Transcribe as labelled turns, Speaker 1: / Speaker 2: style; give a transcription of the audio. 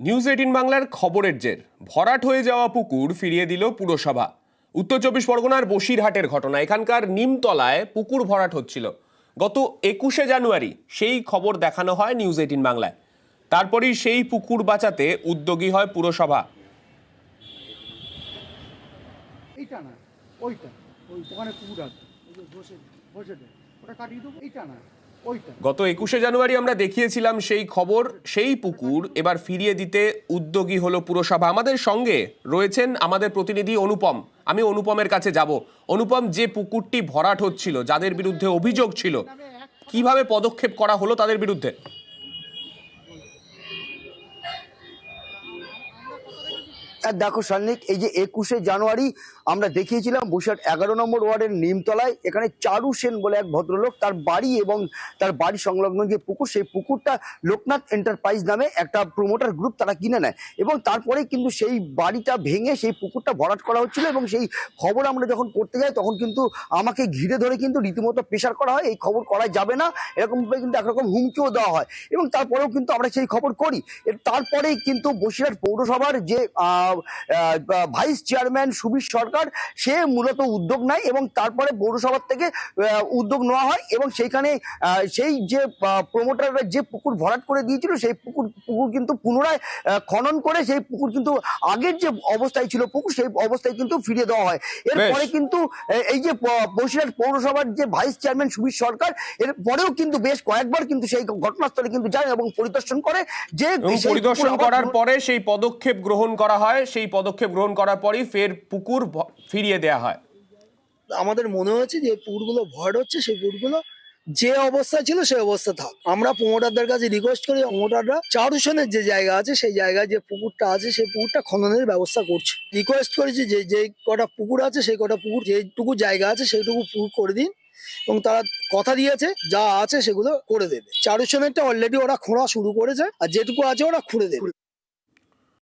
Speaker 1: News eighteen বাংলার খবরের জের। ভরাট হয়ে যাওয়া পুকুর ফিরিয়ে দিল পুরসভা। উত্তর চব্বিশ পরগনার বসিরহাটের ঘটনা। এখানকার নিমতলায় পুকুর ভরাট হচ্ছিল। গত একুশে জানুয়ারি সেই খবর দেখানো হয় নিউজ এইটিন বাংলায়। তারপরেই সেই পুকুর বাঁচাতে উদ্যোগী হয় পুরসভা।
Speaker 2: এইটা না, ওইটা। ওই ওখানে কুকুর আছে। ওটা কাটিয়ে দেবো। এইটা না।
Speaker 1: গত একুশে জানুয়ারি আমরা দেখিয়েছিলাম সেই খবর সেই পুকুর এবার ফিরিয়ে দিতে উদ্যোগী হলো পুরসভা। আমাদের সঙ্গে রয়েছেন আমাদের প্রতিনিধি অনুপম। আমি অনুপমের কাছে যাব। অনুপম যে পুকুরটি ভরাট হচ্ছিল যাদের বিরুদ্ধে অভিযোগ ছিল কীভাবে পদক্ষেপ করা হলো তাদের বিরুদ্ধে?
Speaker 3: আর দেখো সন্নিক, এই যে একুশে জানুয়ারি আমরা দেখিয়েছিলাম বসিরহাট এগারো নম্বর ওয়ার্ডের নিমতলায়, এখানে চারু সেন বলে এক ভদ্রলোক তার বাড়ি এবং তার বাড়ি সংলগ্ন যে পুকুর, সেই পুকুরটা লোকনাথ এন্টারপ্রাইজ নামে একটা প্রমোটার গ্রুপ তারা কিনে নেয় এবং তারপরে কিন্তু সেই বাড়িটা ভেঙে সেই পুকুরটা ভরাট করা হচ্ছিল এবং সেই খবর আমরা যখন করতে যাই তখন কিন্তু আমাকে ঘিরে ধরে কিন্তু রীতিমতো প্রেশার করা হয়, এই খবর করা যাবে না, এরকমভাবে কিন্তু একরকম হুমকিও দেওয়া হয় এবং তারপরেও কিন্তু আমরা সেই খবর করি। তারপরেই কিন্তু বসিরহাট পৌরসভার যে ভাইস চেয়ারম্যান সুবীর সরকার সে মূলত উদ্যোগ নেয় এবং তারপরে পৌরসভার থেকে উদ্যোগ নেওয়া হয় এবং সেইখানে সেই যে প্রমোটাররা যে পুকুর ভরাট করে দিয়েছিল সেই পুকুর পুকুর কিন্তু পুনরায় খনন করে সেই পুকুর কিন্তু আগের যে অবস্থায় ছিল পুকুর সেই অবস্থায় কিন্তু ফিরিয়ে দেওয়া হয়। এরপরে কিন্তু এই যে বসিরহাট পৌরসভার যে ভাইস চেয়ারম্যান সুবীর সরকার এর পরেও কিন্তু বেশ কয়েকবার কিন্তু সেই ঘটনাস্থলে কিন্তু যায় এবং পরিদর্শন করে যে
Speaker 1: পরিদর্শন করার পরে সেই পদক্ষেপ গ্রহণ করা হয় সেই পদক্ষেপ গ্রহণ করার পরই ফের পুকুর ফিরিয়ে দেওয়া হয়।
Speaker 4: আমাদের মনে হয়েছে যে পুকুরগুলো ভরাট হচ্ছে, সেই পুকুরগুলো যে অবস্থা ছিল সেই অবস্থা থাক। আমরা প্রমোটারদের কাছে রিকোয়েস্ট করি, প্রমোটাররা চারুসনের যে জায়গা আছে, সেই জায়গায় যে পুকুরটা আছে, সেই পুকুরটা খননের ব্যবস্থা করছে। রিকোয়েস্ট করেছি যে যে কটা পুকুর আছে, সেই কটা পুকুর, যেটুকু জায়গা আছে, সেইটুকু পুকুর করে দিন এবং তারা কথা দিয়েছে, যা আছে সেগুলো করে দেবে। চারুসনেরটা অলরেডি ওরা খোঁড়া শুরু করেছে, আর যেটুকু আছে ওরা খুঁড়ে দেবে।